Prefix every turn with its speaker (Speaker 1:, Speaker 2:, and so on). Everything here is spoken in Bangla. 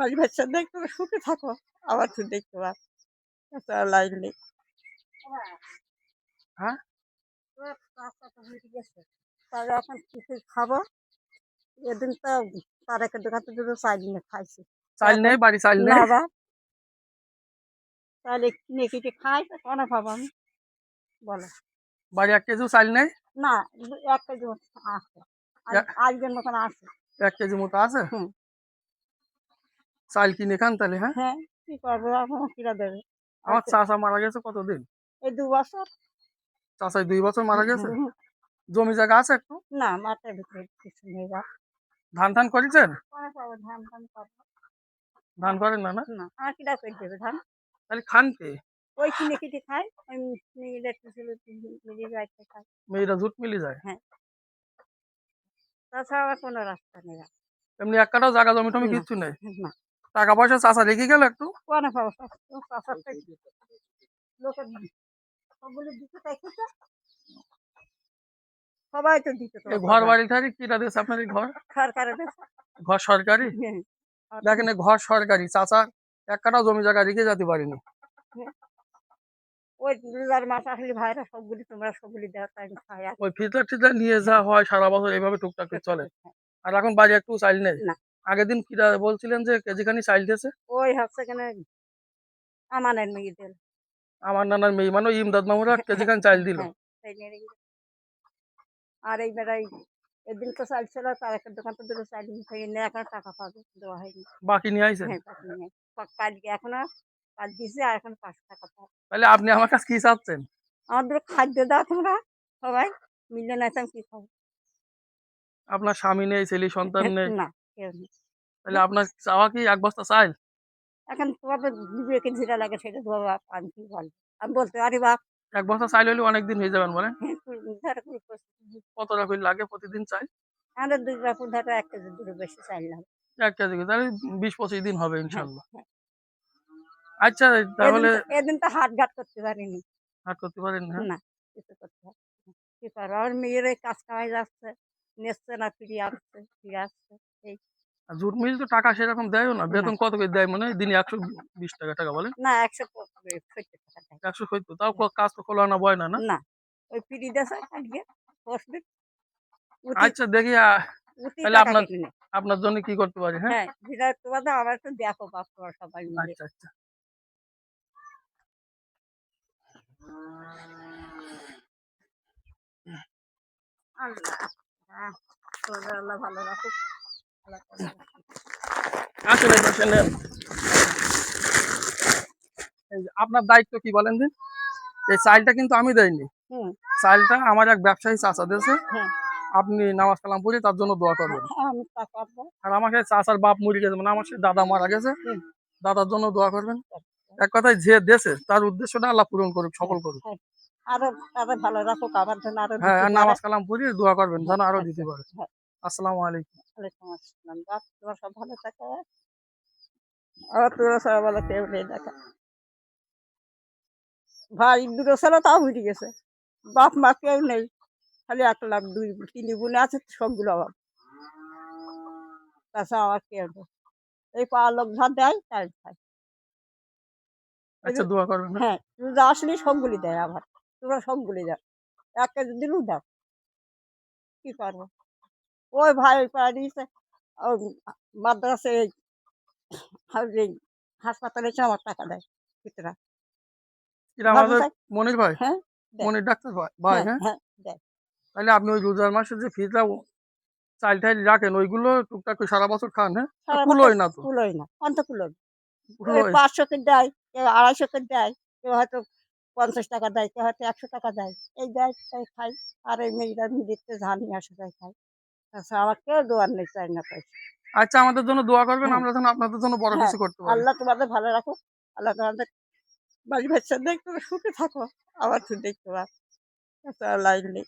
Speaker 1: বাড়ি বাচ্চা দেখতে সুখে থাকো। আবার তুই দেখতে পাস লাইন নেই।
Speaker 2: হ্যাঁ?
Speaker 1: তাহলে এখন কিছু খাব? এদিন তো তার একটা দোকান থেকে দুটো চাল নিয়ে খাইছি।
Speaker 2: চাল নেই বাড়ি চাল নেই।
Speaker 1: বা তাহলে কিনে কিনে খাই? কেন খাব আমি বলো।
Speaker 2: বাড়ি এক কেজিও চাল নেই?
Speaker 1: না এক কেজি মতো আছে। আজকের মতন আছে।
Speaker 2: এক কেজি মতো আছে?
Speaker 1: হুম।
Speaker 2: চাল কিনে খান তাহলে হ্যাঁ?
Speaker 1: হ্যাঁ কি করব? এখন কিরা দেবে?
Speaker 2: আমার
Speaker 1: আছে।
Speaker 2: চাচা মারা গেছে কতদিন?
Speaker 1: এই দু বছর।
Speaker 2: চাচাই দুই বছর মারা গেছে? জমি জায়গা আছে একটু?
Speaker 1: না মাঠের ভিতরে কিছু নেই
Speaker 2: ধান ধান করেছেন?
Speaker 1: ধান ধান
Speaker 2: ধান করেন না না?
Speaker 1: আর কিরা করে দেবে ধান?
Speaker 2: তাহলে খান কে?
Speaker 1: ওই কিনে ওই মেয়েদের কিছু মিলিয়ে যাইতে খাই
Speaker 2: মেয়েরা জুট মিলি যায়?
Speaker 1: হ্যাঁ। তাছাড়া কোনো রাস্তা নেই।
Speaker 2: এমনি এক কাটাও জায়গা জমি টমি। কিচ্ছু নেই?
Speaker 1: না।
Speaker 2: টাকা পয়সা চাচা রেখে গেল। একটু
Speaker 1: সবাই তো দিতে
Speaker 2: ঘর বাড়ি থাকি কিটা দিয়েছে আপনার ঘর?
Speaker 1: সরকারের
Speaker 2: ঘর সরকারি?
Speaker 1: হ্যাঁ।
Speaker 2: দেখেন ঘর সরকারি। চাচা এক জমি জায়গা রেখে যেতে পারিনি।
Speaker 1: ওই রোজার মাস আসলে ভাইরা সবগুলি তোমরা সবগুলি দেওয়া তাই
Speaker 2: ওই ফিল্টার টিল্টার নিয়ে যাওয়া হয় সারা বছর এইভাবে টুকটাক চলে। আর এখন বাড়ি একটু চাইল নেই?
Speaker 1: না।
Speaker 2: আগের দিন কিরা বলছিলেন যে কেজিখানি চাইল দিয়েছে?
Speaker 1: ওই হচ্ছে কেন আমানের মেয়েদের
Speaker 2: আমার নানার মেয়ে মানে ইমদাদ মামুরা কেজিখানি চাইল দিল।
Speaker 1: হ্যাঁ, নিয়ে গেছে। আর এই বেড়াই এদিন তো চাল ছিল তার একটা দোকান তো দুটো চাল থেকে নিয়ে এখন টাকা পাবে দেওয়া হয়নি।
Speaker 2: বাকি নিয়ে আইছেন
Speaker 1: হ্যাঁ টাকা নিয়ে কালকে এখনও কাল দিয়েছে আর এখন পাঁচশো টাকা পাবে।
Speaker 2: তাহলে আপনি আমার কাছে কি চাচ্ছেন?
Speaker 1: আমাদের খাদ্য দাও তোমরা সবাই। মিলে না কি খাব
Speaker 2: আপনার স্বামী নেই ছেলে সন্তান নেই।
Speaker 1: না। কেউ নেই
Speaker 2: তাহলে আপনার চাওয়া কি এক বস্তা চাইল
Speaker 1: এখন তোমাদের দিবে কি যেটা লাগে সেটা দেবো বাপ আমি কি বলব আমি বলতে পারি বাপ।
Speaker 2: এক বস্তা চাইল হলে অনেকদিন হয়ে যাবেন বলেন
Speaker 1: হ্যাঁ, কুড়ি- ধরো কুড়ি পঁচিশ।
Speaker 2: কত টাকা করে লাগে প্রতিদিন চাই
Speaker 1: আমাদের দুই বাপুর ধরো এক কেজি দুটো বেশি চাইল লাগে।
Speaker 2: এক কেজি তাহলে বিশ পঁচিশ দিন হবে ইনশাল্লাহ
Speaker 1: হ্যাঁ।
Speaker 2: আচ্ছা তাহলে
Speaker 1: এদিন তো- হাট ঘাট করতে পারিনি।
Speaker 2: হাট করতে পারেন হ্যাঁ
Speaker 1: না কিছু করতে পারি কি আমার মেয়ের কাজ কামাই যাচ্ছে নেচছে না ফিরিয়ে আসছে ফিরে আসছে।
Speaker 2: জুট মিল তো টাকা সেরকম দেয়ও না। বেতন কত করে দেয় মানে দিনে একশো বিশ টাকা টাকা বলেন।
Speaker 1: না একশো দেয়।
Speaker 2: একশো সত্তর। তাও কাজ তো খোলা না বয় না না?
Speaker 1: ওই ফিরি দেশে
Speaker 2: আচ্ছা দেখি তাহলে আপনার- আপনার জন্য কি করতে পারি হ্যাঁ?
Speaker 1: হ্যাঁ তোমাদের আবার একটু দেখো বাপ তোমরা সবাই
Speaker 2: আচ্ছা আচ্ছা।
Speaker 1: আল্লাহ হ্যাঁ আল্লাহ ভালো রাখুক।
Speaker 2: নেন। এই যে আপনার দায়িত্ব কি বলেন দিন এই চাইলটা কিন্তু আমি দেয়নি চাইলটা আমার এক ব্যবসায়ী চাচা দিয়েছে।
Speaker 1: হ্যাঁ।
Speaker 2: আপনি নামাজ কালাম পড়ে তার জন্য দোয়া করবেন।
Speaker 1: হ্যাঁ,
Speaker 2: আর আমাকে চাচার বাপ মরে গেছে মানে আমার সেই দাদা মারা গেছে। দাদার জন্য দোয়া করবেন। এক কথায় যে দেশে তার উদ্দেশ্যটা আল্লাহ পূরণ করুক সফল করুক।
Speaker 1: আরও আরও ভালো রাখুক আমার জন্য আরও
Speaker 2: হ্যাঁ। নামাজ কালাম পড়ে দোয়া করবেন যেন আরও দিতে পারে।
Speaker 1: হ্যাঁ।
Speaker 2: আসসালামু আলাইকুম।
Speaker 1: ওয়ালাইকুম আসসালাম। বাপ তোমার সব ভালো থাকো আবার ভালো কেউ নেই দেখা। ভাই দুটো ছেলে তাও উঠে গেছে। বাপ মা কেউ নেই। খালি এক লাখ দুই তিন গুণে আছে সবগুলো অভাব তাছাড়া আমার কেউ নেই। এই পাওয়ার লোক যা দেয় তাই খায়।
Speaker 2: আচ্ছা দোয়া করবেন হ্যাঁ?
Speaker 1: হ্যাঁ রোজা আসলে সবগুলি দেয় আবার। তোমরা সবগুলি দাও। এক কেজি দিলেও দাও। কি করব? ওই ভাই পাড়া দিয়েছে মাদ্রাসে হাসপাতালে আমার টাকা দেয়
Speaker 2: এরা মনির ভাই?
Speaker 1: হ্যাঁ
Speaker 2: মনির ডাক্তার ভাই ভাই
Speaker 1: হ্যাঁ
Speaker 2: হ্যাঁ? তাহলে আপনি ওই রোজার মাসে যে ফিজটা চাইল টাইল রাখেন ওইগুলো টুকটাক সারা বছর খান হ্যাঁ? কুলোয় না তো।
Speaker 1: কুলোয় না অন্ত কুলোয়।
Speaker 2: কুলোয়।
Speaker 1: পাঁচশো কে দেয় কেউ আড়াইশো কে দেয় কেউ হয়তো পঞ্চাশ টাকা দেয় কেউ হয়তো একশো টাকা দেয়। এই দেয় তাই খাই। আর এই মেয়েরা মিলিতে ধান নিয়ে আসে তাই খাই। তাছাড়া আমাকে দোয়ার নেই চাই না পাইছি
Speaker 2: আচ্ছা আমাদের জন্য দোয়া করবেন
Speaker 1: হ্যাঁ।
Speaker 2: আমরা যেন আপনাদের জন্য বড়
Speaker 1: হ্যাঁ,
Speaker 2: কিছু করতে পারি।
Speaker 1: আল্লাহ তোমাদের ভালো রাখো আল্লাহ তোমাদের বাড়ি বাচ্চা দেখতে সুখে থাকো আবার তো দেখতে পাস লাইন নেই।